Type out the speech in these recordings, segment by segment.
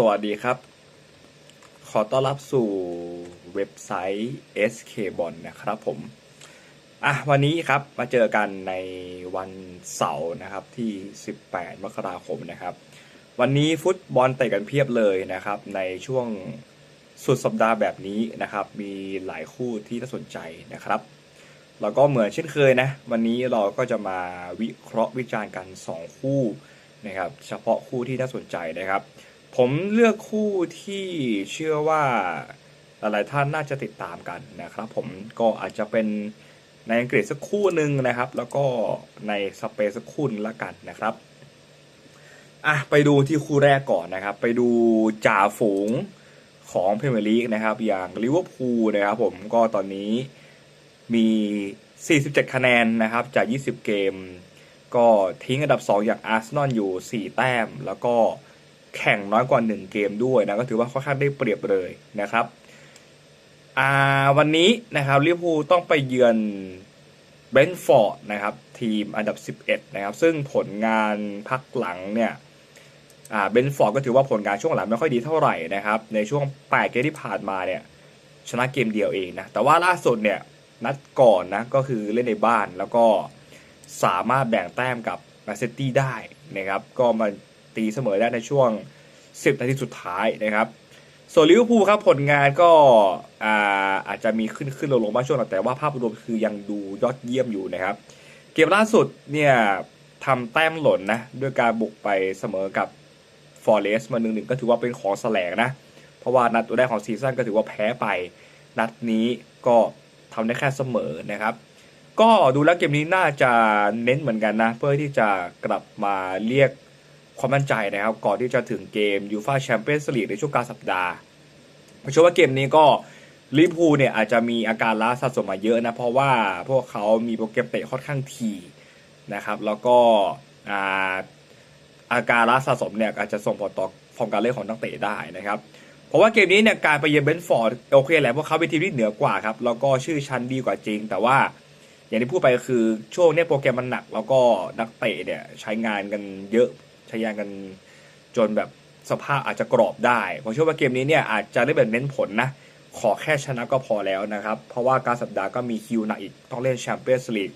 สวัสดีครับ ขอต้อนรับสู่เว็บไซต์ SK b o n นะครับผม อะวันนี้ครับมาเจอกันในวันเสาร์นะครับที่ 18 มกราคมนะครับ วันนี้ฟุตบอลเตะกันเพียบเลยนะครับ ในช่วงสุดสัปดาห์แบบนี้นะครับ มีหลายคู่ที่น่าสนใจนะครับ แล้วก็เหมือนเช่นเคยนะ วันนี้เราก็จะมาวิเคราะห์วิจารณ์กัน 2 คู่นะครับ เฉพาะคู่ที่น่าสนใจนะครับ ผมเลือกคู่ที่เชื่อว่าหลายๆท่านน่าจะติดตามกันนะครับ ผมก็อาจจะเป็นในอังกฤษสักคู่หนึ่งนะครับ แล้วก็ในสเปนสักคู่นึงละกันนะครับอะไปดูที่คู่แรกก่อนนะครับ ไปดูจ่าฝูงของพรีเมียร์ลีกนะครับ อย่างลิเวอร์พูลนะครับผมก็ตอนนี้มี 47 คะแนนนะครับ จาก 20 เกม ก็ทิ้งอันดับ 2 อย่างอาร์เซนอลอยู่ 4 แต้ม แล้วก็ แข่งน้อยกว่า 1 เกมด้วยนะก็ถือว่าค่อนข้างได้เปรียบเลยนะครับอ่าวันนี้นะครับลิเวอร์พูลต้องไปเยือนเบนฟอร์ดนะครับทีมอันดับ 11 นะครับ ซึ่งผลงานพักหลังเนี่ยอ่าเบนฟอร์ดก็ถือว่าผลงานช่วงหลังไม่ค่อยดีเท่าไหร่นะครับ ในช่วง 8 เกมที่ผ่านมาเนี่ยชนะเกมเดียวเองนะ แต่ว่าล่าสุดเนี่ยนัดก่อนนะก็คือเล่นในบ้านแล้วก็สามารถแบ่งแต้มกับแมนซิตี้ได้นะครับ ก็มา ตีเสมอได้ในช่วง 10 นาทีสุดท้ายนะครับส่วนลิเวอร์พูลครับผลงานก็อาอาจจะมีขึ้นขึ้นลงลงบ้างช่วงแต่ว่าภาพรวมคือยังดูยอดเยี่ยมอยู่นะครับ เกมล่าสุดเนี่ยทำแต้มหล่นนะด้วยการบุกไปเสมอกับฟอร์เรสมาหนึ่งหนึ่งก็ถือว่าเป็นของแสลงนะ เพราะว่านัดตัวแรกของซีซั่นก็ถือว่าแพ้ไป นัดนี้ก็ทำได้แค่เสมอนะครับ ก็ดูแล้วเกมนี้น่าจะเน้นเหมือนกันนะ เพื่อที่จะกลับมาเรียก ความมั่นใจนะครับ ก่อนที่จะถึงเกมยูฟาแชมเปี้ยนส์ลีกในช่วงกลางสัปดาห์ผมเชื่อว่าเกมนี้ก็ลิเวอร์พูลเนี่ยอาจจะมีอาการล้าสะสมมาเยอะนะ เพราะว่าพวกเขามีโปรแกรมเตะค่อนข้างถี่นะครับ แล้วก็อาอาการล้าสะสมเนี่ยอาจจะส่งผลต่อฟอร์มการเล่นของนักเตะได้นะครับเพราะว่าเกมนี้เนี่ยการไปเยือนเบนฟอร์ดโอเคแหละเพราะเขาเป็นทีมที่เหนือกว่าครับแล้วก็ชื่อชั้นดีกว่าจริง แต่ว่าอย่างที่พูดไปก็คือช่วงเนี้ยโปรแกรมมันหนัก แล้วก็นักเตะเนี่ยใช้งานกันเยอะ ใช้งานกันจนแบบสภาพอาจจะกรอบได้ผมเชื่อว่าเกมนี้เนี่ยอาจจะได้แบบเน้นผลนะ ขอแค่ชนะก็พอแล้วนะครับ เพราะว่าการสัปดาห์ก็มีคิวหนักอีกต้องเล่นแชมเปี้ยนส์ลีก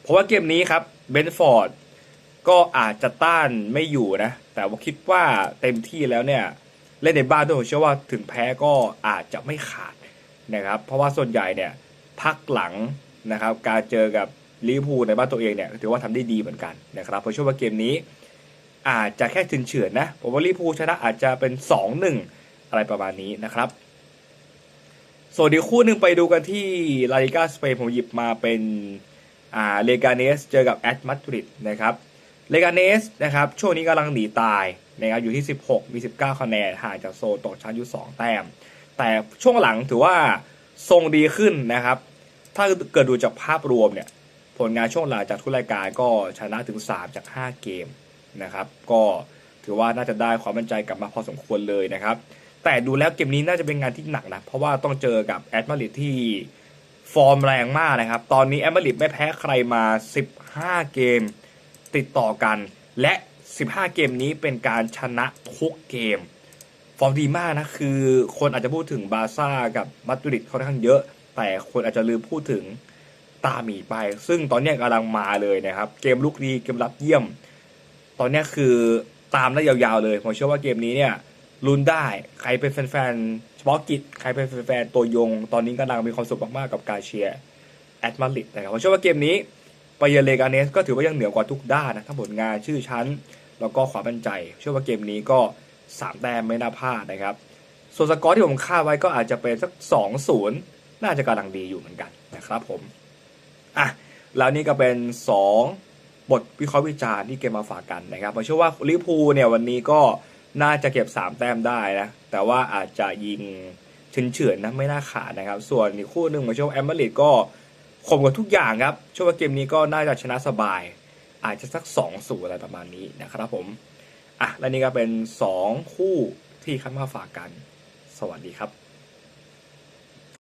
เพราะว่าเกมนี้ครับเบนฟอร์ดก็อาจจะต้านไม่อยู่นะ แต่ว่าคิดว่าเต็มที่แล้วเนี่ย เล่นในบ้านด้วยผมเชื่อว่าถึงแพ้ก็อาจจะไม่ขาดนะครับ เพราะว่าส่วนใหญ่เนี่ยพักหลังนะครับ การเจอกับลิเวอร์พูลในบ้านตัวเองเนี่ยถือว่าทำได้ดีเหมือนกันนะครับผมเชื่อว่าเกมนี้ อาจจะแค่ถึงเฉือนนะผมว่าลิเวอร์พูลชนะอาจจะเป็น 2-1 อะไรประมาณนี้นะครับ ส่วนอีกคู่หนึ่งไปดูกันที่ลาลิกาสเปนผมหยิบมาเป็นอ่าเลกาเนสเจอกับแอตมาดริดนะครับเลกาเนสนะครับช่วงนี้กำลังหนีตายนะครับอยู่ที่ 16 มี 19 คะแนนห่างจากโซตกชั้นอยู่ 2 แต้ม แต่ช่วงหลังถือว่าทรงดีขึ้นนะครับ ถ้าเกิดดูจากภาพรวมเนี่ย ผลงานช่วงหลังจากทุกรายการก็ชนะถึง 3 จาก 5 เกม นะครับ ก็ถือว่าน่าจะได้ความมั่นใจกลับมาพอสมควรเลยนะครับ แต่ดูแล้วเกมนี้น่าจะเป็นงานที่หนักนะ เพราะว่าต้องเจอกับแอตมาริดที่ฟอร์มแรงมากนะครับ ตอนนี้แอตมาริดไม่แพ้ใครมา 15 เกมติดต่อกัน และ 15 เกมนี้เป็นการชนะทุกเกม ฟอร์มดีมากนะ คือคนอาจจะพูดถึงบาซ่ากับมาดริดค่อนข้างเยอะ แต่คนอาจจะลืมพูดถึงตาหมีไป ซึ่งตอนนี้กำลังมาเลยนะครับ เกมลุกดีเกมรับเยี่ยม ตอนนี้คือตามได้ยาวๆเลย ผมเชื่อว่าเกมนี้เนี่ยลุ้นได้ใครเป็นแฟนๆเฉพาะกิจใครเป็นแฟนๆตัวยง ตอนนี้กำลังมีความสุขมากๆกับการเชียร์แอตมาดริดนะครับผมเชื่อว่าเกมนี้ไปเยเลกาเนสก็ถือว่ายังเหนือกว่าทุกด้านนะทั้งผลงานชื่อชั้น แล้วก็ความมั่นใจ เชื่อว่าเกมนี้ก็ 3 แต้มไม่น่าพลาดนะครับ ส่วนสกอร์ที่ผมคาดไว้ก็อาจจะเป็นสัก 2-0 น่าจะกำลังดีอยู่เหมือนกันนะครับผม อะ แล้วนี่ก็เป็น 2 บทวิเคราะห์วิจารณ์ที่เกมมาฝากกันนะครับผมเชื่อว่าลิเวอร์พูลเนี่ยวันนี้ก็น่าจะเก็บ 3 แต้มได้นะแต่ว่าอาจจะยิงเฉือนๆนะไม่น่าขาดนะครับ ส่วนอีกคู่หนึ่งผมเชื่อว่าแอมเบอร์ลิดก็คมกับทุกอย่างครับเชื่อว่าเกมนี้ก็น่าจะชนะสบาย อาจจะสัก2อศูอะไรประมาณนี้นะครับผมอะและนี่ก็เป็น 2 คู่ที่คัดมาฝากกัน สวัสดีครับ